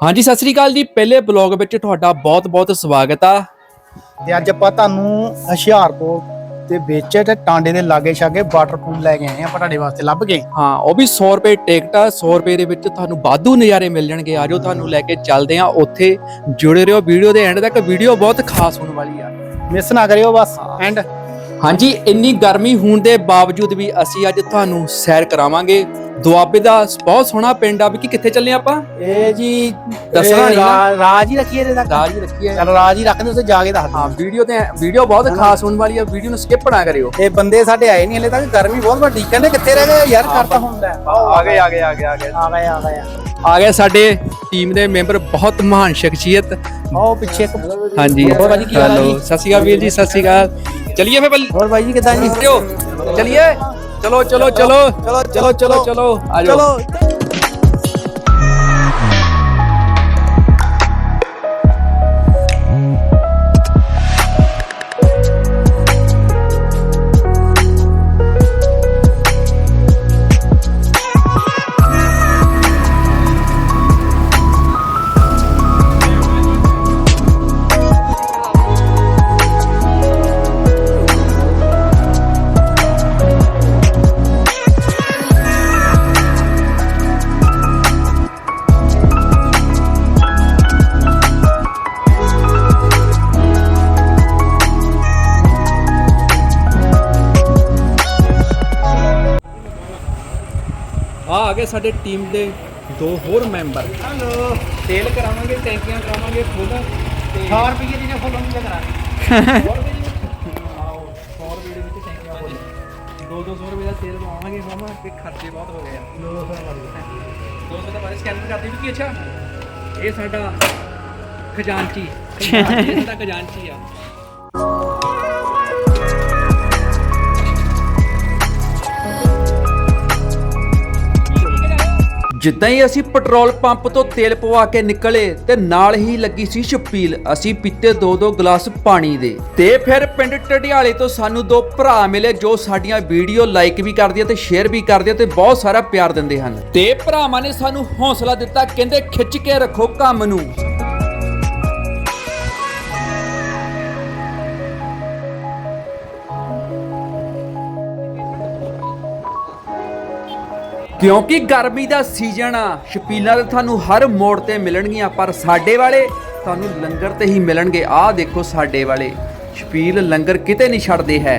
ਹਾਂਜੀ ਸਤਿ ਸ੍ਰੀ ਅਕਾਲ ਜੀ। ਪਹਿਲੇ ਬਲੌਗ ਵਿੱਚ ਤੁਹਾਡਾ ਬਹੁਤ-ਬਹੁਤ ਸਵਾਗਤ ਆ। ਤੇ ਅੱਜ ਆਪਾਂ ਤੁਹਾਨੂੰ ਹੁਸ਼ਿਆਰਪੁਰ ਦੇ ਵਿੱਚ ਤੇ ਟਾਂਡੇ ਦੇ ਲਾਗੇ ਛਾਗੇ ਵਾਟਰਪੂਲ ਲੈ ਕੇ ਆਏ ਆ ਤੁਹਾਡੇ ਵਾਸਤੇ ਲੱਭ ਕੇ? ਹਾਂ ਉਹ ਵੀ 100 ਰੁਪਏ ਟਿਕਟ ਆ। 100 ਰੁਪਏ ਦੇ ਵਿੱਚ ਤੁਹਾਨੂੰ ਵਾਧੂ ਨਜ਼ਾਰੇ ਮਿਲ ਜਾਣਗੇ ਆਜੋ ਤੁਹਾਨੂੰ ਲੈ ਕੇ ਚੱਲਦੇ ਆ ਉੱਥੇ ਜੁੜੇ ਰਹੋ। ਵੀਡੀਓ ਦੇ ਐਂਡ ਤੱਕ ਵੀਡੀਓ ਬਹੁਤ ਖਾਸ ਹੋਣ ਵਾਲੀ ਆ। ਮਿਸ ਨਾ ਕਰਿਓ ਬਸ। ਐਂਡ ਹਾਂਜੀ ਇੰਨੀ ਗਰਮੀ ਹੋਣ ਦੇ ਬਾਵਜੂਦ ਵੀ ਅਸੀਂ ਅੱਜ ਤੁਹਾਨੂੰ ਸੈਰ ਕਰਾਵਾਂਗੇ। ਦੁਆਬੇ ਦਾ ਬਹੁਤ ਸੋਹਣਾ ਪਿੰਡ ਆ ਵੀ ਕਿ ਕਿੱਥੇ ਚੱਲੇ ਆਪਾਂ? ਇਹ ਜੀ ਦੱਸਣਾ ਨਹੀਂ ਨਾ। ਰਾ- ਰਾਜ ਹੀ ਰੱਖੀਏ ਇਹਦੇ ਤੱਕ। ਰਾਜ ਹੀ ਰੱਖੀਏ। ਚਲ ਰਾਜ ਹੀ ਰੱਖਦੇ ਉੱਥੇ ਜਾ ਕੇ ਦੱਸ ਹਾਂ ਵੀਡੀਓ ਤੇ ਵੀਡੀਓ ਬਹੁਤ ਖਾਸ ਹੋਣ ਵਾਲੀ ਆ ਵੀਡੀਓ ਨੂੰ ਸਕਿਪ ਨਾ ਕਰਿਓ। ਇਹ ਬੰਦੇ ਸਾਡੇ ਆਏ ਨਹੀਂ ਹਲੇ ਤੱਕ ਗਰਮੀ ਬਹੁਤ ਵੱਡੀ ਕਹਿੰਦੇ ਕਿੱਥੇ ਰਹਿ ਗਏ? ਯਾਰ ਕਰਤਾ ਹੁੰਦਾ। ਹੈ। ਆ ਗਏ ਆ ਗਏ ਆ ਗਏ ਆ ਗਏ। ਆ ਗਏ ਆ ਗਏ ਆ ਗਏ। ਸਾਡੇ ਟੀਮ ਦੇ ਮੈਂਬਰ ਬਹੁਤ ਮਹਾਨ ਸ਼ਖਸੀਅਤ। ਆਓ ਪਿੱਛੇ ਇੱਕ ਹਾਂਜੀ। ਹੋਰ ਭਾਜੀ ਕੀ ਹਾਲ ਹੈ ਹੈਲੋ ਜੀ? ਸਤਿ ਸ਼੍ਰੀ ਅਕਾਲ ਵੀਰ ਜੀ ਸਤਿ ਸ਼੍ਰੀ ਅਕਾਲ। ਚਲਿਏ ਫੇ ਬੱਲ ਹੋਰ ਬਾਈ ਜੀ ਕਿਦਾਂ ਜੀ? ਚਲਿਏ। ਚਲੋ ਚਲੋ ਚਲੋ। ਚਲੋ ਚਲੋ ਚਲੋ ਚਲੋ ਆ ਜਾਓ। ਸਾਡੇ ਟੀਮ ਦੇ ਦੋ ਹੋਰ ਮੈਂਬਰ। ਹੈਲੋ। ਤੇਲ ਕਰਾਵਾਂਗੇ ਟੈਂਕੀਆਂ ਕਰਾਵਾਂਗੇ ਫੁੱਲ ਤੇ 100 ਰੁਪਏ ਦੀ ਨੇ ਫੁੱਲ ਨਹੀਂ ਕਰਾ 100 ਰੁਪਏ ਦੀ ਆਓ 100 ਰੁਪਏ ਦੇ ਵਿੱਚ ਟੈਂਕੀਆਂ ਫੁੱਲ। 2-200 ਰੁਪਏ ਦਾ ਤੇਲ ਪਵਾਵਾਂਗੇ ਮਾਮਾ ਤੇ ਖਰਚੇ ਬਹੁਤ ਹੋ ਗਏ ਆ। 200 ਦਾ ਬਾਰੇ ਸਕੈਨਰ ਕਰਦੀ ਵੀ ਕੀ ਅੱਛਾ? ਇਹ ਸਾਡਾ ਖਜ਼ਾਨਚੀ। ਖਜ਼ਾਨਚੀ ਆ। ਜਿੱਦਾਂ ਹੀ ਅਸੀਂ ਪੈਟਰੋਲ ਪੰਪ ਤੋਂ ਤੇਲ ਪਵਾ ਕੇ ਨਿਕਲੇ ਤੇ ਨਾਲ ਹੀ ਲੱਗੀ ਸੀ ਛਪੀਲ ਅਸੀਂ ਪੀਤੇ ਦੋ ਦੋ ਗਲਾਸ ਪਾਣੀ ਦੇ। ਤੇ ਫਿਰ ਪਿੰਡ ਟਡਿਆਲੇ ਤੋਂ ਸਾਨੂੰ ਦੋ ਭਰਾ ਮਿਲੇ ਜੋ ਸਾਡੀਆਂ ਵੀਡੀਓ ਲਾਈਕ ਵੀ ਕਰਦੇ ਆ ਤੇ ਸ਼ੇਅਰ ਵੀ ਕਰਦੇ ਆ ਤੇ ਬਹੁਤ ਸਾਰਾ ਪਿਆਰ ਦਿੰਦੇ ਹਨ। ਤੇ ਭਰਾਵਾਂ ਨੇ ਸਾਨੂੰ ਹੌਸਲਾ ਦਿੱਤਾ, ਕਹਿੰਦੇ ਖਿੱਚ ਕੇ ਰੱਖੋ ਕੰਮ ਨੂੰ। ਕਿਉਂਕਿ ਗਰਮੀ ਦਾ ਸੀਜ਼ਨ ਆ, ਸ਼ਪੀਲਾਂ ਤੇ ਤੁਹਾਨੂੰ ਹਰ ਮੋੜ ਤੇ ਮਿਲਣਗੀਆਂ, ਪਰ ਸਾਡੇ ਵਾਲੇ ਤੁਹਾਨੂੰ ਲੰਗਰ ਤੇ ਹੀ ਮਿਲਣਗੇ। ਆਹ ਦੇਖੋ ਸਾਡੇ ਵਾਲੇ, ਸ਼ਪੀਲ ਲੰਗਰ ਕਿਤੇ ਨਹੀਂ ਛੱਡਦੇ ਹੈ।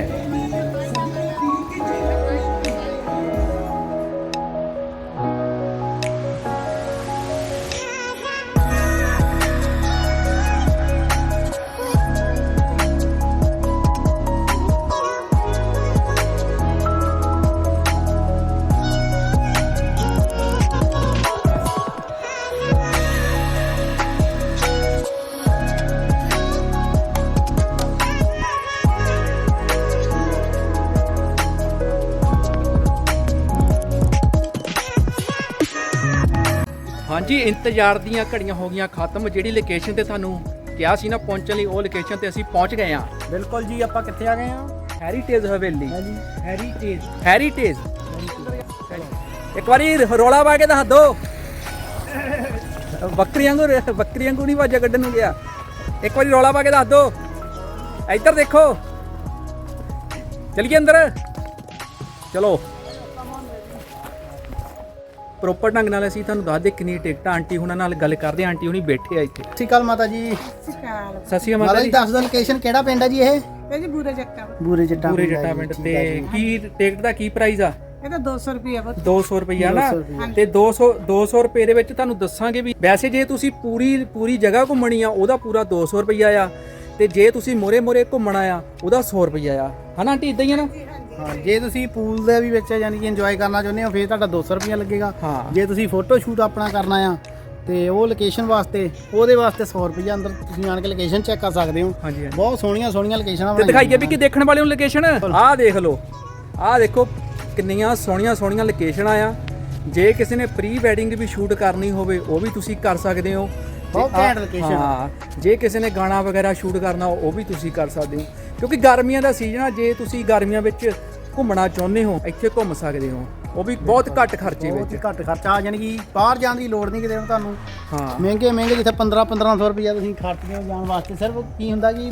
ਹਾਂਜੀ ਇੰਤਜ਼ਾਰ ਦੀਆਂ ਘੜੀਆਂ ਹੋ ਗਈਆਂ ਖਤਮ ਜਿਹੜੀ ਲੋਕੇਸ਼ਨ ਤੇ ਤੁਹਾਨੂੰ ਕਿਹਾ ਸੀ ਨਾ ਪਹੁੰਚਣ ਲਈ ਉਹ ਲੋਕੇਸ਼ਨ ਤੇ ਅਸੀਂ ਪਹੁੰਚ ਗਏ ਹਾਂ। ਬਿਲਕੁਲ ਜੀ ਆਪਾਂ ਕਿੱਥੇ ਆ ਗਏ ਆ ਹੈਰੀਟੇਜ ਹਵੇਲੀ। ਜੀ ਹੈਰੀਟੇਜ ਹੈਰੀਟੇਜ ਇੱਕ ਵਾਰੀ ਰੋਲਾ ਪਾ ਕੇ ਦੱਸ ਦੋ ਬੱਕਰੀਆਂ ਨੂੰ ਬੱਕਰੀਆਂ ਨੂੰ ਨਹੀਂ ਵਾਜਾ ਕੱਢਣ ਨੂੰ ਗਿਆ ਇੱਕ ਵਾਰੀ ਰੋਲਾ ਪਾ ਕੇ ਦੱਸ ਦੋ ਇੱਧਰ ਦੇਖੋ। ਚਲਿਏ ਅੰਦਰ। ਚਲੋ। ਪ੍ਰੋਪਰ ਢੰਗ ਨਾਲ ਅਸੀਂ ਤੁਹਾਨੂੰ ਦੱਸ ਦੇ ਕਿੰਨੀ ਟਿਕਟਾਂ ਆਂਟੀ ਹੁਣਾਂ ਨਾਲ ਗੱਲ ਕਰਦੇ ਆਂਟੀ ਹੁਣੀ ਬੈਠੇ ਆ ਇੱਥੇ। ਸਤਿ ਸ਼੍ਰੀ ਅਕਾਲ ਮਾਤਾ ਜੀ। ਸਿਕਾਲ ਸਤਿ ਸ਼੍ਰੀ ਅਕਾਲ ਮਾਤਾ ਮਾਤਾ ਜੀ ਜੀ। ਦੱਸ ਦਿਓ ਲੋਕੇਸ਼ਨ ਕਿਹੜਾ ਪਿੰਡ ਹੈ ਜੀ ਇਹ? ਇਹ ਜੀ ਬੂਰੇ ਜੱਟਾ ਬੂਰੇ ਜੱਟਾ ਪੂਰੇ ਜੱਟਾ ਪਿੰਡ ਤੇ। ਕੀ ਟਿਕਟ ਦਾ ਕੀ ਪ੍ਰਾਈਸ ਆ? ਇਹ ਤਾਂ 200 ਰੁਪਏ ਬਸ 200 ਰੁਪਈਆ ਨਾ? 200 ਰੁਪਈਆ। ਤੇ 200 200 ਰੁਪਏ ਦੇ ਵਿੱਚ ਤੁਹਾਨੂੰ ਦੱਸਾਂਗੇ ਵੀ ਵੈਸੇ ਜੇ ਤੁਸੀਂ ਪੂਰੀ ਪੂਰੀ ਜਗ੍ਹਾ ਘੁੰਮਣੀ ਆ ਉਹਦਾ ਪੂਰਾ 200 ਰੁਪਈਆ ਆ। ਤੇ ਜੇ ਤੁਸੀਂ ਮੋਰੇ ਮੋਰੇ ਘੁੰਮਣਾ ਆ ਉਹਦਾ 100 ਰੁਪਈਆ ਆ। ਹਨਾ ਆਂਟੀ ਇਦਾਂ ਹੀ ਆ ਨਾ? ਹਾਂ ਜੇ ਤੁਸੀਂ ਪੂਲ ਦੇ ਵੀ ਵਿੱਚ ਯਾਨੀ ਕਿ ਇੰਜੋਏ ਕਰਨਾ ਚਾਹੁੰਦੇ ਹੋ ਫਿਰ ਤੁਹਾਡਾ 200 ਰੁਪਿਆ ਲੱਗੇਗਾ। ਹਾਂ। ਜੇ ਤੁਸੀਂ ਫੋਟੋ ਸ਼ੂਟ ਆਪਣਾ ਕਰਨਾ ਆ ਤੇ ਉਹ ਲੋਕੇਸ਼ਨ ਵਾਸਤੇ ਉਹਦੇ ਵਾਸਤੇ 100 ਰੁਪਿਆ ਅੰਦਰ ਤੁਸੀਂ ਆਣ ਕੇ ਲੋਕੇਸ਼ਨ ਚੈੱਕ ਕਰ ਸਕਦੇ ਹੋ। ਹਾਂਜੀ ਹਾਂਜੀ। ਬਹੁਤ ਸੋਹਣੀਆਂ ਸੋਹਣੀਆਂ ਲੋਕੇਸ਼ਨਾਂ ਤੇ ਦਿਖਾਈਏ ਵੀ ਕਿ ਦੇਖਣ ਵਾਲੇ ਨੂੰ ਲੋਕੇਸ਼ਨ ਆਹ ਦੇਖ ਲਓ। ਆਹ ਦੇਖੋ ਕਿੰਨੀਆਂ ਸੋਹਣੀਆਂ ਸੋਹਣੀਆਂ ਲੋਕੇਸ਼ਨਾਂ ਆ ਜੇ ਕਿਸੇ ਨੇ ਪ੍ਰੀ ਵੈਡਿੰਗ ਵੀ ਸ਼ੂਟ ਕਰਨੀ ਹੋਵੇ ਉਹ ਵੀ ਤੁਸੀਂ ਕਰ ਸਕਦੇ ਹੋ। ਤੇ ਬਹੁਤ ਆਹ- ਘੈਂਟ location ਆ। ਹਾਂ ਜੇ ਕਿਸੇ ਨੇ ਗਾਣਾ ਵਗੈਰਾ ਸ਼ੂਟ ਕਰਨਾ ਉਹ ਵੀ ਤੁਸੀਂ ਕਰ ਸਕਦੇ ਹੋ। ਕਿਉਂਕਿ ਗਰਮੀਆਂ ਦਾ ਸੀਜ਼ਨ ਆ ਜੇ ਤੁਸੀਂ ਗਰਮੀਆਂ ਵਿੱਚ ਘੁੰਮਣਾ ਚਾਹੁੰਦੇ ਹੋ ਇੱਥੇ ਘੁੰਮ ਸਕਦੇ ਹੋ। ਉਹ ਵੀ ਬਹੁਤ ਘੱਟ ਖਰਚੇ ਬਹੁਤ ਹੀ ਵਿੱਚ ਘੱਟ ਖਰਚਾ ਯਾਨੀ ਕਿ ਬਾਹਰ ਜਾਣ ਦੀ ਲੋੜ ਨਹੀਂ ਕਿਤੇ ਤੁਹਾਨੂੰ। ਹਾਂ। ਮਹਿੰਗੇ ਮਹਿੰਗੇ ਜਿੱਥੇ 15 1500 ਰੁਪਏ ਤੁਸੀਂ ਖਰਚਦੇ ਹੋ ਜਾਣ ਵਾਸਤੇ ਸਿਰਫ ਕੀ ਹੁੰਦਾ ਕਿ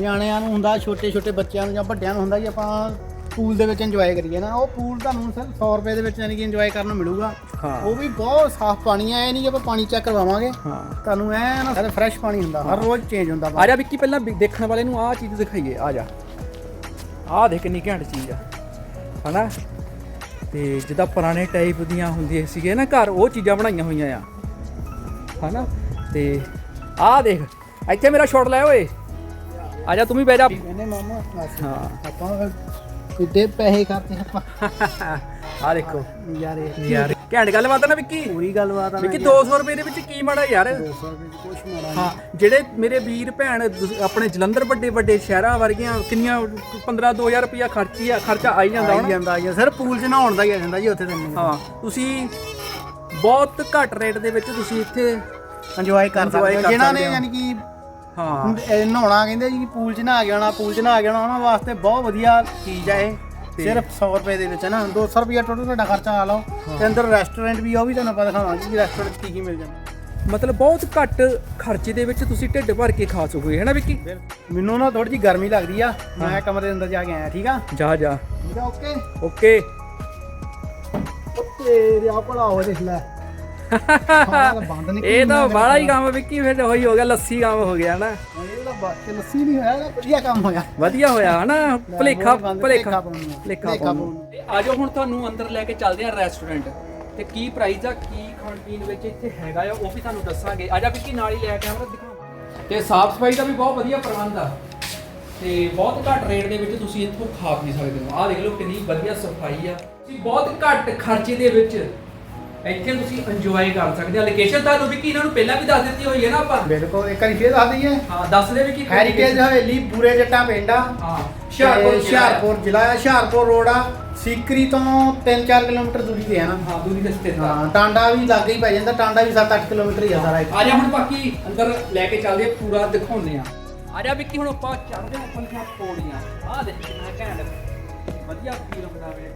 ਨਿਆਣਿਆਂ ਨੂੰ ਹੁੰਦਾ ਛੋਟੇ ਛੋਟੇ ਬੱਚਿਆਂ ਨੂੰ ਜਾਂ ਵੱਡਿਆਂ ਨੂੰ ਹੁੰਦਾ ਕਿ ਆਪਾਂ ਪੂਲ ਦੇ ਵਿੱਚ ਇੰਜੋਏ ਕਰੀਏ ਨਾ। ਉਹ ਪੂਲ ਤੁਹਾਨੂੰ ਸਿਰਫ 100 ਰੁਪਏ ਦੇ ਵਿੱਚ ਯਾਨੀ ਕਿ ਇੰਜੋਏ ਕਰਨ ਨੂੰ ਮਿਲੂਗਾ। ਹਾਂ। ਉਹ ਵੀ ਬਹੁਤ ਸਾਫ਼ ਪਾਣੀ ਆ ਇਹ ਨਹੀਂ ਕਿ ਆਪਾਂ ਪਾਣੀ ਚੈੱਕ ਕਰਵਾਵਾਂਗੇ। ਹਾਂ। ਤੁਹਾਨੂੰ ਐ ਨਾ ਫਰੈਸ਼ ਪਾਣੀ ਹੁੰਦਾ ਹਰ ਰੋਜ਼ ਚੇਂਜ ਹੁੰਦਾ ਆ ਜਾ ਵਿੱਕੀ ਪਹਿਲਾਂ ਵੀ ਦੇਖਣ ਵਾਲੇ ਨੂੰ ਆਹ ਚੀਜ਼ ਦਿਖਾਈਏ ਆ ਜਾ। ਆਹ ਦੇਖ ਕਿੰਨੀ ਘੈਂਟ ਚੀਜ਼ ਆ ਹਨਾ? ਤੇ ਜਿੱਦਾਂ ਪੁਰਾਣੇ ਟਾਈਪ ਦੀਆਂ ਹੁੰਦੀਆਂ ਸੀਗੇ ਨਾ ਘਰ ਉਹ ਚੀਜ਼ਾਂ ਬਣਾਈਆਂ ਹੋਈਆਂ ਆ ਹਨਾ? ਤੇ ਆਹ ਦੇਖ ਇੱਥੇ ਮੇਰਾ ਸ਼ਾਟ ਲੈ ਓਏ। ਆ ਜਾ ਤੂੰ ਵੀ ਬਹਿ ਜਾ। ਕਹਿੰਦੇ ਮਾਮਾ ਹਾਂ। ਆਪਾਂ ਇੱਡੇ ਪੈਸੇ ਖਾਤੇ ਆਪਾਂ। ਆ ਦੇਖੋ। ਯਾਰ ਇਹ ਯਾਰ ਘੈਂਟ ਗੱਲਬਾਤ ਆ ਨਾ ਵਿੱਕੀ। ਪੂਰੀ ਗੱਲਬਾਤ ਆ ਨਾ ਵਿੱਕੀ 200 ਰੁਪਏ ਦੇ ਵਿੱਚ ਕੀ ਮਾੜਾ ਯਾਰ? 200 ਰੁਪਏ ਚ ਕੁਛ ਮਾੜਾ ਹਾਂ ਜਿਹੜੇ ਮੇਰੇ ਵੀਰ ਭੈਣ ਦੂਸ- ਆਪਣੇ ਜਲੰਧਰ ਵੱਡੇ ਵੱਡੇ ਸ਼ਹਿਰਾਂ ਵਰਗੀਆਂ ਕਿੰਨੀਆਂ 15 2000 ਰੁਪਇਆ ਖਰਚੀ ਆ ਖਰਚਾ ਆਈ ਜਾਂਦਾ ਆਈ ਹੁਣ। ਜਾਂਦਾ ਜੀ ਸਿਰ ਪੂਲ 'ਚ ਨਹਾਉਣ ਦਾ ਹੀ ਆ ਜਾਂਦਾ ਜੀ ਉੱਥੇ ਤੈਨੂੰ। ਹਾਂ ਤੁਸੀਂ ਬਹੁਤ ਘੱਟ ਰੇਟ ਦੇ ਵਿੱਚ ਤੁਸੀਂ ਇੱਥੇ ਇੰਜੋਏ ਕਰ Enjoy ਸਕਦੇ ਹੋ। ਕਰ ਜਿਨ੍ਹਾਂ ਸਕਦੇ ਨੇ ਹੋ। ਯਾਨੀ ਕਿ ਹਾਂ। ਇਹ ਨਹਾਉਣਾ ਕਹਿੰਦੇ ਜੀ ਪੂਲ 'ਚ ਨਹਾ ਕੇ ਆਉਣਾ ਪੂਲ 'ਚ ਨਹਾ ਕੇ ਆਉਣਾ ਉਹਨਾਂ ਵਾਸਤੇ ਬਹੁਤ ਵਧੀਆ ਚੀਜ਼ ਆ ਇਹ। ਸਿਰਫ 100 ਰੁਪਏ ਦੇ ਵਿੱਚ ਹੈ ਨਾ। 200 ਰੁਪਏ ਟੋਟਲ ਤੁਹਾਡਾ ਖਰਚਾ ਆ ਲਓ। ਤੇ ਅੰਦਰ ਰੈਸਟੋਰੈਂਟ ਵੀ ਆ, ਉਹ ਵੀ ਤੁਹਾਨੂੰ ਆਪਾਂ ਦਿਖਾਵਾਂਗੇ ਕਿ ਰੈਸਟੋਰੈਂਟ 'ਚ ਕੀ ਕੀ ਮਿਲ ਜਾਂਦਾ। ਮਤਲਬ ਬਹੁਤ ਘੱਟ ਖਰਚੇ ਦੇ ਵਿੱਚ ਤੁਸੀਂ ਢਿੱਡ ਭਰ ਕੇ ਖਾ ਸਕੋਗੇ ਹੈ ਨਾ ਵਿੱਕੀ? ਮੈਨੂੰ ਨਾ ਥੋੜੀ ਜਿਹੀ ਗਰਮੀ ਲੱਗਦੀ ਆ। ਮੈਂ ਕਮਰੇ ਦੇ ਅੰਦਰ ਜਾ ਕੇ ਆਇਆ ਠੀਕ ਆ? ਜਾ ਜਾ। ਠੀਕ ਆ ਓਕੇ ਓਕੇ ਤੇਰੇ ਆ ਭਲਾ ਹੋ ਦੇਖ ਲੈ। ਇਹ ਤਾਂ ਬਾਹਲਾ ਹੀ ਕੰਮ ਵਿੱਕੀ ਫਿਰ ਉਹੀ ਹੋ ਗਿਆ ਲੱਸੀ ਕੰਮ ਹੋ ਗਿਆ ਨਾ? ਬਾਤ ਲੱਸੀ ਨਹੀਂ ਹੋਇਆ ਇਹਦਾ ਵਧੀਆ ਕੰਮ ਹੋਇਆ। ਵਧੀਆ ਹੋਇਆ ਹਨਾ? ਭਲੇਖਾ ਭਲੇਖਾ ਭੁਲੇਖਾ ਆਜੋ ਹੁਣ ਤੁਹਾਨੂੰ ਅੰਦਰ ਲੈ ਕੇ ਚੱਲਦੇ ਆ ਰੈਸਟੋਰੈਂਟ ਤੇ ਕੀ ਪ੍ਰਾਈਸ ਆ ਕੀ ਖਾਣ ਪੀਣ ਵਿੱਚ ਇੱਥੇ ਹੈਗਾ ਆ ਉਹ ਵੀ ਤੁਹਾਨੂੰ ਦੱਸਾਂਗੇ। ਆਜਾ ਵਿੱਕੀ ਨਾਲ ਹੀ ਲੈ ਕੈਮਰਾ ਦਿਖਾਵਾਂ ਤੇ ਸਾਫ਼ ਸਫ਼ਾਈ ਦਾ ਵੀ ਬਹੁਤ ਵਧੀਆ ਪ੍ਰਬੰਧ ਆ। ਤੇ ਬਹੁਤ ਘੱਟ ਰੇਟ ਦੇ ਵਿੱਚ ਤੁਸੀਂ ਇੱਥੋਂ ਖਾ ਪੀ ਸਕਦੇ। ਹੋ ਆਹ ਦੇਖ ਲਓ ਕਿੰਨੀ ਵਧੀਆ ਸਫ਼ਾਈ ਆ। ਤੁਸੀਂ ਬਹੁਤ ਘੱਟ ਖਰਚੇ ਦੇ ਵਿੱਚ ਇੱਥੇ ਤੁਸੀਂ ਇੰਜੋਏ ਕਰ ਸਕਦੇ ਆ ਲੋਕੇਸ਼ਨ ਤੁਹਾਨੂੰ ਵੀ ਕੀ ਇਹਨਾਂ ਨੂੰ ਪਹਿਲਾਂ ਵੀ ਦੱਸ ਦਿੱਤੀ ਹੋਈ ਹੈ ਨਾ ਆਪਾਂ। ਬਿਲਕੁਲ ਇੱਕ ਵਾਰੀ ਫੇਰ ਦੱਸ ਦਈਏ। ਹਾਂ ਦੱਸ ਦੇ ਵੀ ਕੀ ਹੈਰੀਟੇਜ ਹਵੇਲੀ ਬੂਰੇ ਜੱਟਾਂ ਪਿੰਡ। ਆ ਹਾਂ ਹੁਸ਼ਿਆਰਪੁਰ ਜ਼ਿਲ੍ਹਾ ਆ। ਹੁਸ਼ਿਆਰਪੁਰ ਜ਼ਿਲ੍ਹਾ ਆ ਹੁਸ਼ਿਆਰਪੁਰ ਰੋਡ ਆ ਸੀਕਰੀ ਤੋਂ 3-4 ਕਿਲੋਮੀਟਰ ਦੂਰੀ ਤੇ ਆ ਨਾ। ਹਾਂ ਦੂਰੀ ਤੇ ਸਥਿਤ ਆ ਹਾਂ ਟਾਂਡਾ ਵੀ ਲਾਗੇ ਹੀ ਪੈ ਜਾਂਦਾ। ਟਾਂਡਾ ਵੀ 7-8 ਕਿਲੋਮੀਟਰ ਹੀ ਆ ਸਾਰਾ ਇੱਥੇ। ਆ ਜਾ ਹੁਣ ਬਾਕੀ ਅੰਦਰ ਲੈ ਕੇ ਚੱਲਦੇ ਆ, ਪੂਰਾ ਦਿਖਾਉਂਦੇ ਆ ਆ ਜਾ ਵਿੱਕੀ ਹੁਣ ਆਪਾਂ ਚੜਦੇ ਆ ਪੰਖਾ ਪੌੜੀਆਂ ਆ ਦੇਖ ਕਿੰਨਾ ਘੈਂਟ। ਵਧੀਆ ਫੀਲ ਹੁੰਦਾ ਵੇ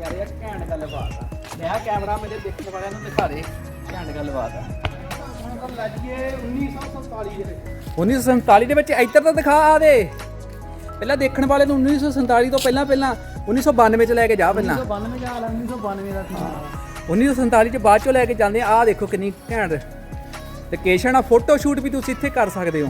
ਯਾਰ ਇਹ ਘੈਂਟ ਗੱਲਬਾਤ ਆ। ਮੈਂ ਕੈਮਰਾ ਮੇਰੇ ਦੇਖਣ ਵਾਲਿਆਂ ਨੂੰ ਦਿਖਾ ਦੇ ਘੈਂਟ ਗੱਲਬਾਤ ਆ। ਹੁਣ ਤਾਂ ਲੱਜੀਏ 1947 ਦੇ ਵਿੱਚ। 1947 ਦੇ ਵਿੱਚ ਇੱਧਰ ਤਾਂ ਦਿਖਾ ਆ ਦੇ। ਪਹਿਲਾਂ ਦੇਖਣ ਵਾਲੇ ਨੂੰ 1947 ਤੋਂ ਪਹਿਲਾਂ ਪਹਿਲਾਂ 1992 ਚ ਲੈ ਕੇ ਜਾ ਪਹਿਲਾਂ। 1992 ਦਾ ਹਾਲ ਆ, 1992 ਦਾ ਸੀ 1947 ਚ ਬਾਅਦ ਚੋਂ ਲੈ ਕੇ ਜਾਂਦੇ ਆ। ਆਹ ਦੇਖੋ ਕਿੰਨੀ ਘੈਂਟ। ਲੋਕੇਸ਼ਨ ਆ ਫੋਟੋ ਸ਼ੂਟ ਵੀ ਤੁਸੀਂ ਇੱਥੇ ਕਰ ਸਕਦੇ ਹੋ।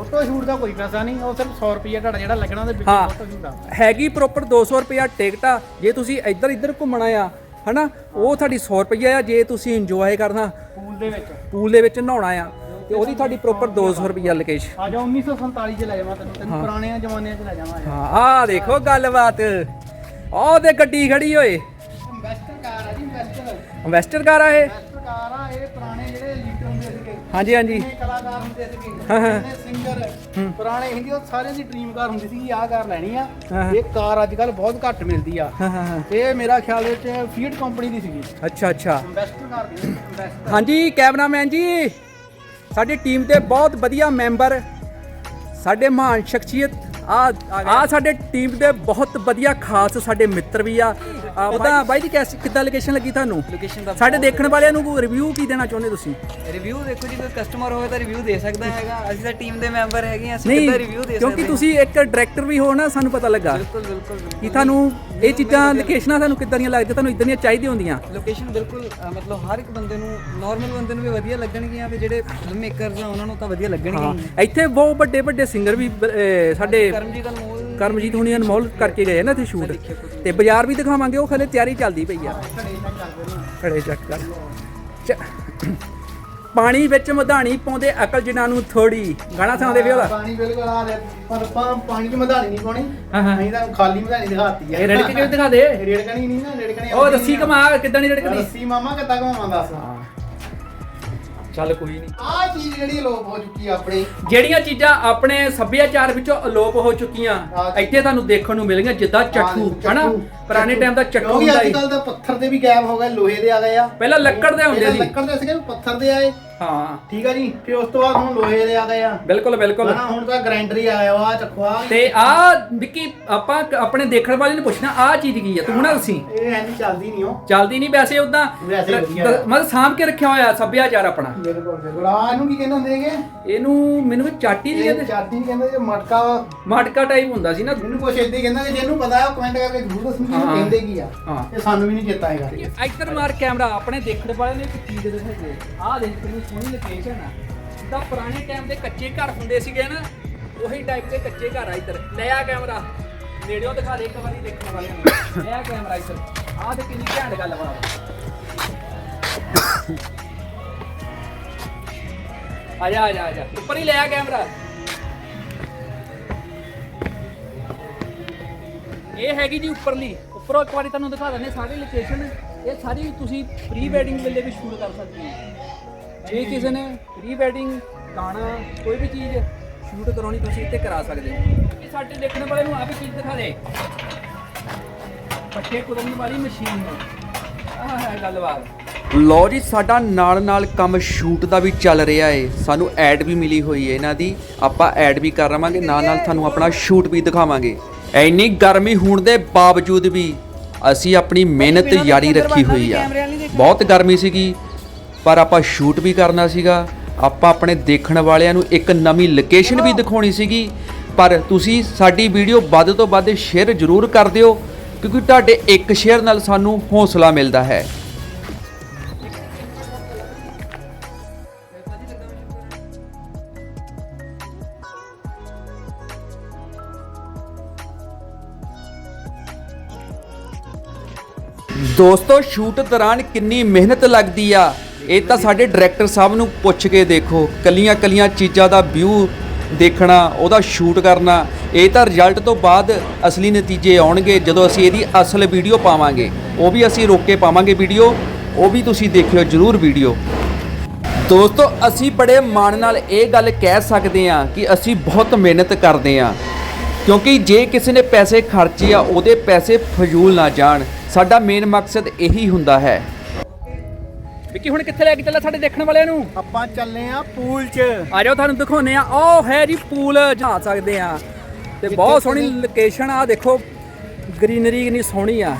ਫੋਟੋ ਸ਼ੂਟ ਦਾ ਕੋਈ ਪੈਸਾ ਨਹੀਂ ਉਹ ਸਿਰਫ 100 ਰੁਪਏ ਤੁਹਾਡਾ ਜਿਹੜਾ ਲੱਗਣਾ ਉਹਦੇ ਵਿੱਚ। ਫੋਟੋ ਸ਼ੂਟ ਆ। ਹੈਗੀ ਪ੍ਰੋਪਰ 200 ਰੁਪਿਆ ਟਿਕਟ ਆ ਜੇ ਤੁਸੀਂ ਇੱਧਰ ਇੱਧਰ ਘੁੰਮਣਾ ਆ ਹਨਾ ਉਹ ਤੁਹਾਡੀ 100 ਰੁਪਿਆ ਆ ਜੇ ਤੁਸੀਂ ਇੰਜੋਏ ਕਰਨਾ। ਪੂਲ ਦੇ ਵਿੱਚ। ਪੂਲ ਦੇ ਵਿੱਚ ਨਹਾਉਣਾ ਆ ਤੇ ਉਹਦੀ ਤੁਹਾਡੀ ਪ੍ਰੋਪਰ 200 ਰੁਪਿਆ ਲੋਕੇਸ਼ਨ ਆ ਜਾ 1947 ਚ ਲੈ ਜਾਵਾਂ ਤੈਨੂੰ ਤੈਨੂੰ ਪੁਰਾਣੇ ਜ਼ਮਾਨਿਆਂ ਚ ਲੈ ਜਾਵਾਂ ਆ। ਹਾਂ ਆਹ ਦੇਖੋ ਗੱਲਬਾਤ। ਆਹ ਤੇ ਗੱਡੀ ਖੜੀ ਓਏ। ਇਨਵੈਸਟਰ ਕਾਰ ਆ ਜੀ ਇਨਵੈਸਟਰ ਇਨਵੈਸਟਰ ਕਾਰ ਆ ਇਹ। ਇਨਵੈਸਟਰ ਕਾਰ ਆ ਇਹ। ਹਾਂਜੀ ਹਾਂਜੀ। ਕਿੰਨੇ ਕਲਾਕਾਰ ਹੁੰਦੇ ਸੀਗੇ ਸਿੰਗਰ ਪੁਰਾਣੇ ਹਿੰਦੀ ਉਹ ਸਾਰਿਆਂ ਦੀ ਡ੍ਰੀਮ ਕਾਰ ਹੁੰਦੀ ਸੀ ਆਹ ਕਾਰ ਲੈਣੀ ਆ। ਇਹ ਕਾਰ ਅੱਜ ਕੱਲ ਬਹੁਤ ਘੱਟ ਮਿਲਦੀ ਆ। ਇਹ ਮੇਰਾ ਖਿਆਲ ਵਿੱਚ ਫੀਟ ਕੰਪਨੀ ਦੀ ਸੀਗੀ। ਅੱਛਾ ਅੱਛਾ। ਇਨਵੈਸਟਰ ਕਾਰ ਦੀ ਹਾਂਜੀ ਕੈਮਰਾਮੈਨ ਜੀ ਸਾਡੀ ਟੀਮ ਦੇ ਬਹੁਤ ਵਧੀਆ ਮੈਂਬਰ ਸਾਡੇ ਮਹਾਨ ਸ਼ਖਸੀਅਤ ਆ ਆ ਸਾਡੇ ਟੀਮ ਦੇ ਬਹੁਤ ਵਧੀਆ ਖਾਸ ਸਾਡੇ ਮਿੱਤਰ ਵੀ ਆ। ਉਹਦਾ ਬਾਈ ਜੀ। ਕੈਸ ਕਿੱਦਾਂ ਲੋਕੇਸ਼ਨ ਲੱਗੀ ਤੁਹਾਨੂੰ? ਲੋਕੇਸ਼ਨ ਦਾ ਸਾਡੇ ਦੇਖਣ ਵਾਲਿਆਂ ਨੂੰ ਰਿਵਿਊ ਕੀ ਦੇਣਾ ਚਾਹੁੰਦੇ ਤੁਸੀਂ? ਰਿਵਿਊ ਦੇਖੋ ਜੀ ਕੋਈ ਕਸਟਮਰ ਹੋਵੇ ਤਾਂ ਰਿਵਿਊ ਦੇ ਸਕਦਾ ਹੈਗਾ। ਅਸੀਂ ਤਾਂ ਟੀਮ ਦੇ ਮੈਂਬਰ ਹੈਗੇ ਹਾਂ ਅਸੀਂ ਕਿੱਦਾਂ ਰਿਵਿਊ ਦੇ ਕਿਉਂਕਿ ਸਕਦੇ ਤੁਸੀਂ ਇੱਕ ਡਾਇਰੈਕਟਰ ਵੀ ਹੋ ਨਾ ਸਾਨੂੰ ਪਤਾ ਲੱਗਾ। ਬਿਲਕੁਲ ਬਿਲਕੁਲ ਕਿ ਤੁਹਾਨੂੰ ਇਹ ਚੀਜ਼ਾਂ ਲੋਕੇਸ਼ਨਾਂ ਤੁਹਾਨੂੰ ਕਿੱਦਾਂ ਦੀਆਂ ਲੱਗਦੀਆਂ ਤੁਹਾਨੂੰ ਇਦਾਂ ਦੀਆਂ ਚਾਹੀਦੀਆਂ ਹੁੰਦੀਆਂ। ਲੋਕੇਸ਼ਨ ਬਿਲਕੁਲ ਅ, ਮਤਲਬ ਹਰ ਇੱਕ ਬੰਦੇ ਨੂੰ ਨਾਰਮਲ ਬੰਦੇ ਨੂੰ ਵੀ ਵਧੀਆ ਲੱਗਣਗੀਆਂ ਤੇ ਜਿਹੜੇ ਫਿਲਮ ਮੇਕਰਸ ਆ ਉਹਨਾਂ ਨੂੰ ਤਾਂ ਵਧੀਆ ਹਾਂ ਲੱਗਣਗੀਆਂ ਇੱਥੇ ਬਹੁਤ ਵੱਡੇ ਵੱਡੇ ਸਿੰਗਰ ਵੀ ਅਹ, ਸਾਡੇ ਕਰਮਜੀਤ ਅਨਮੋਲ ਕਰਮਜੀਤ ਹੁਣੀ ਅਨਮੋਲ ਕਰਕੇ ਗਏ ਨਾ ਇੱਥੇ ਸ਼ੂਟ। ਤੇ ਬਾਜ਼ਾਰ ਵੀ ਦਿਖਾਵਾਂਗੇ ਉਹ ਖਲੇ ਤਿਆਰੀ ਚੱਲਦੀ ਪਈ ਆ। ਖੜੇ ਚੱਕ ਕਰ। ਪਾਣੀ ਵਿੱਚ ਮਧਾਣੀ ਪਾਉਂਦੇ ਅਕਲ ਜਿਨ੍ਹਾਂ ਨੂੰ ਥੋੜੀ ਗਾਣਾ ਸੁਣਾਉਂਦੇ ਵੀ ਉਹਦਾ? ਪਾਣੀ ਬਿਲਕੁਲ ਆ ਰਿਹਾ। ਪਰ ਪਾਣੀ ਚ ਮਧਾਣੀ ਨਹੀਂ ਪਾਉਣੀ। ਹਾਂ, ਹਾਂ। ਅਸੀਂ ਤਾਂ ਖਾਲੀ ਮਧਾਣੀ ਦਿਖਾਤੀ ਆ। ਇਹ ਰੜਕ ਕੇ ਦਿਖਾ ਦੇ ਰੇੜਕਣੀ ਨਹੀਂ ਨਾ ਰੇੜਕਣੀ ਉਹ ਰੱਸੀ ਕਮਾ ਕਿੱਦਾਂ ਨਹੀਂ ਰੜਕਦੀ ਰੱਸੀ ਮਾਮਾ ਕਿੱਦਾਂ ਘਮਾਵਾਂ ਦੱਸ। ਚੱਲ ਕੋਈ ਨਹੀਂ। ਆਹ ਚੀਜ਼ ਜਿਹੜੀ ਲੋਪ ਹੋ ਚੁੱਕੀ ਆ ਆਪਣੀ। ਜਿਹੜੀਆਂ ਚੀਜ਼ਾਂ ਆਪਣੇ ਸੱਭਿਆਚਾਰ ਵਿੱਚੋਂ ਅਲੋਪ ਹੋ ਚੁੱਕੀਆਂ ਹਾਂ। ਇੱਥੇ ਤੁਹਾਨੂੰ ਦੇਖਣ ਨੂੰ ਮਿਲਣਗੀਆਂ ਜਿੱਦਾਂ ਚੱਠੂ, ਹਨਾ? ਪੁਰਾਣੇ ਟਾਈਮ ਦਾ ਚੱਠੂ ਕਿਉਂਕਿ ਹੁੰਦਾ ਅੱਜ ਸੀ ਕੱਲ ਤਾਂ ਪੱਥਰ ਦੇ ਵੀ ਗਾਇਬ ਹੋ ਗਏ ਲੋਹੇ ਦੇ ਆ ਗਏ ਆ। ਪਹਿਲਾਂ ਲੱਕੜ ਦੇ ਹੁੰਦੇ ਪਹਿਲਾਂ ਸੀ। ਲੱਕੜ ਦੇ ਸੀਗੇ ਪੱਥਰ ਦੇ ਆਏ। ਹਾਂ। ਠੀਕ ਆ ਜੀ? ਫਿਰ ਉਸ ਤੋਂ ਬਾਅਦ ਹੁਣ ਲੋਹੇ ਦੇ ਆ ਗਏ ਆ। ਬਿਲਕੁਲ ਬਿਲਕੁਲ। ਹਨਾ ਹੁਣ ਤਾਂ ਗ੍ਰਾਈਂਡਰ ਹੀ ਆਇਆ ਵਾ ਚੱਕੋ ਆ ਤੇ ਆ ਵਿੱਕੀ ਆਪਾਂ ਕ- ਆਪਣੇ ਦੇਖਣ ਵਾਲੇ ਨੂੰ ਪੁੱਛਣਾ ਆ ਚੀਜ਼ ਕੀ ਆ? ਤੂੰ ਨਾ ਦੱਸੀ। ਇਹ ਐਨੀ ਚੱਲਦੀ ਨਹੀਂ ਉਹ। ਚੱਲਦੀ ਨਹੀਂ ਵੈਸੇ ਉਦਾਂ ਵੈਸੇ ਵਧੀਆ। ਮਤਲਬ ਸਾਂਭ ਕੇ ਰੱਖਿਆ ਹੋਇਆ ਸੱਭਿਆਚਾਰ ਆਪਣਾ। ਬਿਲਕੁਲ ਬਿਲਕੁਲ। ਆ ਇਹਨੂੰ ਕੀ ਕਹਿੰਦੇ ਹੁੰਦੇ ਹੈਗੇ? ਇਹਨੂੰ ਮੈਨੂੰ ਵੀ ਚਾਟੀ ਦੀ ਇਹ ਕਹਿੰਦੇ। ਚਾਟੀ ਕਹਿੰਦੇ ਜੇ ਮਟਕਾ। ਵਾ। ਮਟਕਾ ਟਾਈਪ ਹੁੰਦਾ ਸੀ ਨਾ। ਮੈਨੂੰ ਕੁਛ ਏਦਾਂ ਹੀ ਕਹਿੰਦਾ ਕਿ ਜਿਹਨੂੰ ਪਤਾ ਹੈ ਕਮੈਂਟ ਕਰਕੇ ਜ਼ਰੂਰ ਦੱਸਣੀ ਕਿ ਇਹਨੂੰ। ਕਹਿੰਦੇ ਕੀ ਆ। ਹਾਂ। ਇਹ ਸਾਨੂੰ ਵੀ ਨਹੀਂ ਚੇਤਾ ਹੈਗਾ। ਇੱਧਰ ਮਾਰ ਕੈਮਰਾ ਆਪਣੇ ਦੇਖਣ ਵਾਲੇ ਨੇ ਇੱਕ ਚੀਜ਼ ਦਿਖਾਈ ਆਹ ਦੇਖ ਕਿੰਨੀ ਸੋਹਣੀ ਲੋਕੇਸ਼ਨ ਆ ਜਿੱਦਾਂ ਪੁਰਾਣੇ ਟਾਈਮ ਦੇ ਕੱਚੇ ਘਰ ਹੁੰਦੇ ਸੀਗੇ ਨਾ, ਉਹੀ ਟਾਈਪ ਦੇ ਕੱਚੇ ਘਰ ਆ ਇੱਧਰ। ਲੈ ਆ ਕੈਮਰਾ ਨੇੜਿਓਂ ਦਿਖਾ ਦੇ, ਇੱਕ ਵਾਰੀ ਦੇਖਣ ਵਾਲਿਆਂ ਨੂੰ। ਲੈ ਆ ਕੈਮਰਾ ਇੱਧਰ। ਆਹ ਤੇ ਕਿੰਨੀ ਘੈਂਟ ਗੱਲ ਬਣਾ ਆ ਜਾ ਆ ਜਾ ਆ ਜਾ। ਉੱਪਰ ਹੀ ਲੈ ਆ ਕੈਮਰਾ ਇਹ ਹੈਗੀ ਜੀ ਉੱਪਰਲੀ। ਉੱਪਰੋਂ ਇੱਕ ਵਾਰੀ ਤੁਹਾਨੂੰ ਦਿਖਾ ਦਿੰਦੇ ਸਾਰੀ ਲੋਕੇਸ਼ਨ ਇਹ ਸਾਰੀ ਤੁਸੀਂ ਪ੍ਰੀ ਵੈਡਿੰਗ ਵੇਲੇ ਵੀ ਸ਼ੂਟ ਕਰ ਸਕਦੇ ਹੋ। ਜੇ ਕਿਸੇ ਨੇ ਪ੍ਰੀ ਵੈਡਿੰਗ ਗਾਣਾ ਕੋਈ ਵੀ ਚੀਜ਼ ਸ਼ੂਟ ਕਰਾਉਣੀ ਤੁਸੀਂ ਇੱਥੇ ਕਰਾ ਸਕਦੇ ਹੋ। ਇਹ ਸਾਡੇ ਦੇਖਣ ਵਾਲੇ ਨੂੰ ਆ ਵੀ ਚੀਜ਼ ਦਿਖਾ ਦੇ। ਪੱਠੇ ਕੁਦਰਨ ਵਾਲੀ ਮਸ਼ੀਨ ਆਹ ਹੈ ਗੱਲਬਾਤ। ਲੋ ਜੀ ਸਾਡਾ ਨਾਲ ਨਾਲ ਕੰਮ ਸ਼ੂਟ ਦਾ ਵੀ ਚੱਲ ਰਿਹਾ ਏ। ਸਾਨੂੰ ਐਡ ਵੀ ਮਿਲੀ ਹੋਈ ਏ ਇਹਨਾਂ ਦੀ। ਆਪਾਂ ਐਡ ਵੀ ਕਰ ਰਵਾਂਗੇ ਨਾਲ ਨਾਲ ਤੁਹਾਨੂੰ ਆਪਣਾ ਸ਼ੂਟ ਵੀ ਦਿਖਾਵਾਂਗੇ। ਇੰਨੀ ਗਰਮੀ ਹੋਣ ਦੇ ਬਾਵਜੂਦ ਵੀ ਅਸੀਂ ਆਪਣੀ ਮਿਹਨਤ ਜਾਰੀ ਰੱਖੀ ਹੋਈ ਆ। ਬਹੁਤ ਗਰਮੀ ਸੀਗੀ। ਪਰ ਆਪਾਂ ਸ਼ੂਟ ਵੀ ਕਰਨਾ ਸੀਗਾ। ਆਪਾਂ ਆਪਣੇ ਦੇਖਣ ਵਾਲਿਆਂ ਨੂੰ ਇੱਕ ਨਵੀਂ ਲੋਕੇਸ਼ਨ ਵੀ ਦਿਖਾਉਣੀ ਸੀਗੀ। ਪਰ ਤੁਸੀਂ ਸਾਡੀ ਵੀਡੀਓ ਵੱਧ ਤੋਂ ਵੱਧ ਸ਼ੇਅਰ ਜ਼ਰੂਰ ਕਰ ਦਿਓ, ਕਿਉਂਕਿ ਤੁਹਾਡੇ ਇੱਕ ਸ਼ੇਅਰ ਨਾਲ ਸਾਨੂੰ ਹੌਸਲਾ ਮਿਲਦਾ ਹੈ। ਦੋਸਤੋ ਸ਼ੂਟ ਦੌਰਾਨ ਕਿੰਨੀ ਮਿਹਨਤ ਲੱਗਦੀ ਆ। ਇਹ ਤਾਂ ਸਾਡੇ ਡਾਇਰੈਕਟਰ ਸਾਹਿਬ ਨੂੰ ਪੁੱਛ ਕੇ ਦੇਖੋ ਕੱਲੀਆਂ ਕੱਲੀਆਂ ਚੀਜ਼ਾਂ ਦਾ ਵਿਊ ਦੇਖਣਾ, ਉਹਦਾ ਸ਼ੂਟ ਕਰਨਾ, ਇਹ ਤਾਂ ਰਿਜ਼ਲਟ ਤੋਂ ਬਾਅਦ ਅਸਲੀ ਨਤੀਜੇ ਆਉਣਗੇ ਜਦੋਂ ਅਸੀਂ ਇਹਦੀ ਅਸਲ ਵੀਡੀਓ ਪਾਵਾਂਗੇ। ਉਹ ਵੀ ਅਸੀਂ ਰੋਕ ਕੇ ਪਾਵਾਂਗੇ ਵੀਡੀਓ ਉਹ ਵੀ ਤੁਸੀਂ ਦੇਖਿਓ ਜਰੂਰ ਵੀਡੀਓ ਦੋਸਤੋ, ਅਸੀਂ ਬੜੇ ਮਾਣ ਨਾਲ ਇਹ ਗੱਲ ਕਹਿ ਸਕਦੇ ਹਾਂ ਕਿ ਅਸੀਂ ਬਹੁਤ ਮਿਹਨਤ ਕਰਦੇ ਹਾਂ। ਕਿਉਂਕਿ ਜੇ ਕਿਸੇ ਨੇ ਪੈਸੇ ਖਰਚੇ ਆ, ਉਹਦੇ ਪੈਸੇ ਫਜ਼ੂਲ ਨਾ ਜਾਣ। ਸਾਡਾ ਮੇਨ ਮਕਸਦ ਇਹੀ ਹੁੰਦਾ ਹੈ। ਵਿੱਕੀ ਹੁਣ ਕਿੱਥੇ ਲੈ ਕੇ ਚੱਲਿਆ ਸਾਡੇ ਦੇਖਣ ਵਾਲਿਆਂ ਨੂੰ? ਆਪਾਂ ਚੱਲੇ ਆ ਪੂਲ 'ਚ। ਆ ਜਾਓ ਤੁਹਾਨੂੰ ਦਿਖਾਉਨੇ ਆ। ਉਹ ਹੈ ਜੀ ਪੂਲ ਜਾ ਸਕਦੇ ਆ। ਤੇ ਬਹੁਤ ਸੋਹਣੀ ਲੋਕੇਸ਼ਨ ਆ ਦੇਖੋ ਗ੍ਰੀਨਰੀ ਕਿੰਨੀ ਸੋਹਣੀ ਆ।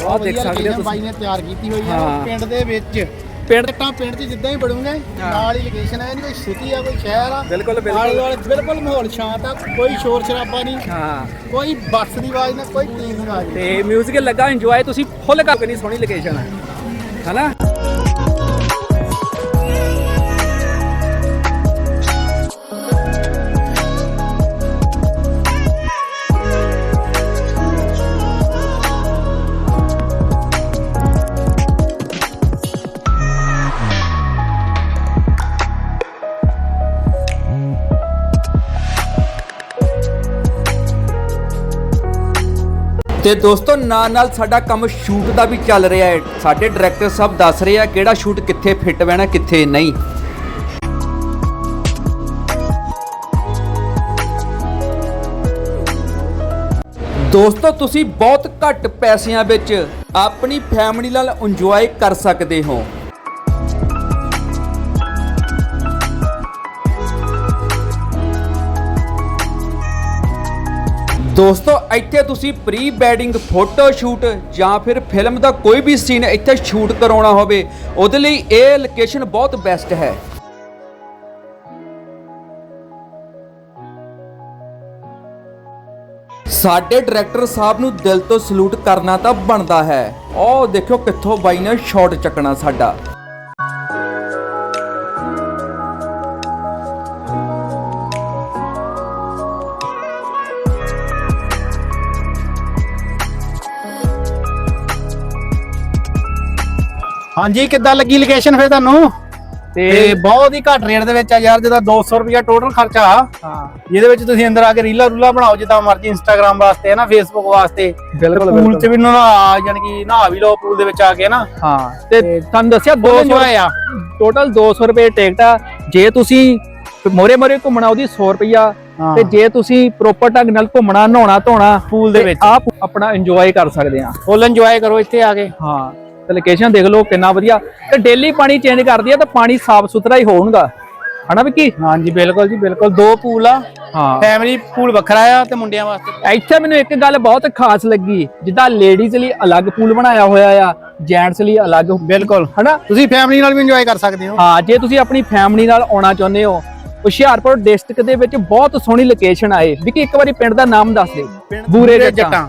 ਬਹੁਤ ਦੇਖ ਸਕਦੇ ਹੋ ਬਾਈ ਨੇ ਤਿਆਰ ਕੀਤੀ ਹੋਈ ਆ। ਪਿੰਡ ਦੇ ਵਿੱਚ। ਪਿੰਡ ਟਾਂ ਪਿੰਡ 'ਚ ਜਿੱਦਾਂ ਹੀ ਬੜੂਗੇ ਨਾਲ ਹੀ ਲੋਕੇਸ਼ਨ ਹੈ ਨਹੀਂ ਕੋਈ ਸਿਟੀ ਆ ਕੋਈ ਸ਼ਹਿਰ ਆ। ਬਿਲਕੁਲ, ਬਿਲਕੁਲ। ਬਿਲਕੁਲ ਮਾਹੌਲ ਸ਼ਾਂਤ ਆ ਕੋਈ ਸ਼ੋਰ ਸ਼ਰਾਬਾ ਨਹੀਂ। ਹਾਂ। ਕੋਈ ਬੱਸ ਦੀ ਆਵਾਜ਼ ਨਾ ਕੋਈ ਟੀਮ ਦੀ ਆਵਾਜ਼ ਨਹੀਂ। ਤੇ 뮤직 ਲੱਗਾ ਇੰਜੋਏ ਤੁਸੀਂ ਫੁੱਲ ਕਰ ਕਿੰਨੀ ਸੋਹਣੀ ਲੋਕੇਸ਼ਨ ਹੈ ਹਨਾ? ਤੇ ਦੋਸਤੋ, ਨਾਲ ਨਾਲ ਸਾਡਾ ਕੰਮ ਸ਼ੂਟ ਦਾ ਵੀ ਚੱਲ ਰਿਹਾ ਹੈ। ਸਾਡੇ ਡਾਇਰੈਕਟਰ ਸਾਹਿਬ ਦੱਸ ਰਹੇ ਆ ਕਿਹੜਾ ਸ਼ੂਟ ਕਿੱਥੇ ਫਿੱਟ ਬਹਿਣਾ, ਕਿੱਥੇ ਨਹੀਂ। ਦੋਸਤੋ, ਤੁਸੀਂ ਬਹੁਤ ਘੱਟ ਪੈਸਿਆਂ ਵਿੱਚ ਆਪਣੀ ਫੈਮਿਲੀ ਨਾਲ ਇੰਜੋਏ ਕਰ ਸਕਦੇ ਹੋ। ਦੋਸਤੋ, ਇੱਥੇ ਤੁਸੀਂ ਪ੍ਰੀ ਵੈਡਿੰਗ ਫੋਟੋ ਸ਼ੂਟ ਜਾਂ ਫਿਰ ਫਿਲਮ ਦਾ ਕੋਈ ਵੀ ਸੀਨ ਇੱਥੇ ਸ਼ੂਟ ਕਰਾਉਣਾ ਹੋਵੇ, ਉਹਦੇ ਲਈ ਇਹ ਲੋਕੇਸ਼ਨ ਬਹੁਤ ਬੈਸਟ ਹੈ। ਸਾਡੇ ਡਾਇਰੈਕਟਰ ਸਾਹਿਬ ਨੂੰ ਦਿਲ ਤੋਂ ਸਲੂਟ ਕਰਨਾ ਤਾਂ ਬਣਦਾ ਹੈ। ਉਹ ਦੇਖੋ ਕਿੱਥੋਂ ਬਾਈ ਨੇ ਸ਼ਾਟ ਚੱਕਣਾ ਸਾਡਾ। ਹਾਂਜੀ ਕਿੱਦਾਂ ਲੱਗੀ ਲੋਕੇਸ਼ਨ ਫੇਰ ਤੁਹਾਨੂੰ? ਤੇ ਬਹੁਤ ਹੀ ਘੱਟ ਰੇਟ ਦੇ ਵਿੱਚ ਆ ਯਾਰ ਜਿਹਦਾ 200 ਰੁਪਿਆ ਟੋਟਲ ਖਰਚਾ। ਆ ਹਾਂ। ਜਿਹਦੇ ਵਿੱਚ ਤੁਸੀਂ ਅੰਦਰ ਆ ਕੇ ਰੀਲਾ ਰੂਲਾ ਬਣਾਓ ਜਿੱਦਾਂ ਮਰਜ਼ੀ ਇੰਸਟਾਗ੍ਰam ਵਾਸਤੇ ਹੈ ਨਾ ਫੇਸਬੁੱਕ ਵਾਸਤੇ। ਬਿਲਕੁਲ, ਪੂਲ। 'ਚ ਵੀ ਨਹਾ ਯਾਨੀ ਕਿ ਨਹਾ ਵੀ ਲਓ ਪੂਲ ਦੇ ਵਿੱਚ ਆ ਕੇ ਨਾ। ਹਾਂ। ਤੇ ਤੁਹਾਨੂੰ ਦੱਸਿਆ 200 enjoy ਆ। ਟੋਟਲ 200 ਰੁਪਏ ਟਿਕਟ ਆ। ਜੇ ਤੁਸੀਂ ਮੋਰੇ ਮੋਰੇ ਘੁੰਮਣਾ ਉਹਦੀ 100 ਰੁਪਿਆ ਹਾਂ। ਤੇ ਜੇ ਤੁਸੀਂ ਪ੍ਰੋਪਰ ਢੰਗ ਨਾਲ ਘੁੰਮਣਾ ਨਹਾਉਣਾ ਧੋਣਾ Pool ਦੇ ਵਿੱਚ। ਆਪ ਆਪਣਾ ਇੰਜੋਏ ਕਰ ਸਕਦੇ ਆ। ਫੁੱਲ ਇੰਜੋਏ ਕਰੋ ਇੱਥੇ ਆ ਕੇ। ਹਾਂ। ਤੇ ਲੋਕੇਸ਼ਨ ਦੇਖ ਲਓ ਕਿੰਨਾ ਵਧੀਆ। ਤੇ ਡੇਲੀ ਪਾਣੀ ਚੇਂਜ ਕਰਦੀ ਆ ਤਾਂ ਪਾਣੀ ਸਾਫ਼ ਸੁਥਰਾ ਹੀ ਹੋਊਗਾ। ਹਨਾ ਵਿੱਕੀ? ਹਾਂਜੀ ਬਿਲਕੁਲ ਜੀ ਬਿਲਕੁਲ। ਦੋ ਪੂਲ ਆ। ਹਾਂ। ਫੈਮਿਲੀ ਪੂਲ ਵੱਖਰਾ ਆ ਤੇ ਮੁੰਡਿਆਂ ਵਾਸਤੇ। ਇੱਥੇ ਮੈਨੂੰ ਇੱਕ ਗੱਲ ਬਹੁਤ ਖਾਸ ਲੱਗੀ। ਜਿੱਦਾਂ ਲੇਡੀਜ਼ ਲਈ ਅਲੱਗ ਪੂਲ ਬਣਾਇਆ ਹੋਇਆ ਆ ਜੈਂਟਸ ਲਈ ਅਲੱਗ। ਬਿਲਕੁਲ। ਹਨਾ? ਤੁਸੀਂ ਫੈਮਿਲੀ ਨਾਲ ਵੀ ਇੰਜੋਏ ਕਰ ਸਕਦੇ ਹੋ। ਹਾਂ ਜੇ ਤੁਸੀਂ ਆਪਣੀ ਫੈਮਿਲੀ ਨਾਲ ਆਉਣਾ ਚਾਹੁੰਦੇ ਹੋ ਹੁਸ਼ਿਆਰਪੁਰ ਡਿਸਟ੍ਰਿਕਟ ਦੇ ਵਿੱਚ ਬਹੁਤ ਸੋਹਣੀ ਲੋਕੇਸ਼ਨ ਆਏ ਵਿੱਕੀ ਇੱਕ ਵਾਰੀ ਪਿੰਡ ਦਾ ਨਾਮ ਦੱਸ ਦੇ ਬੂਰੇ ਜੱਟਾਂ।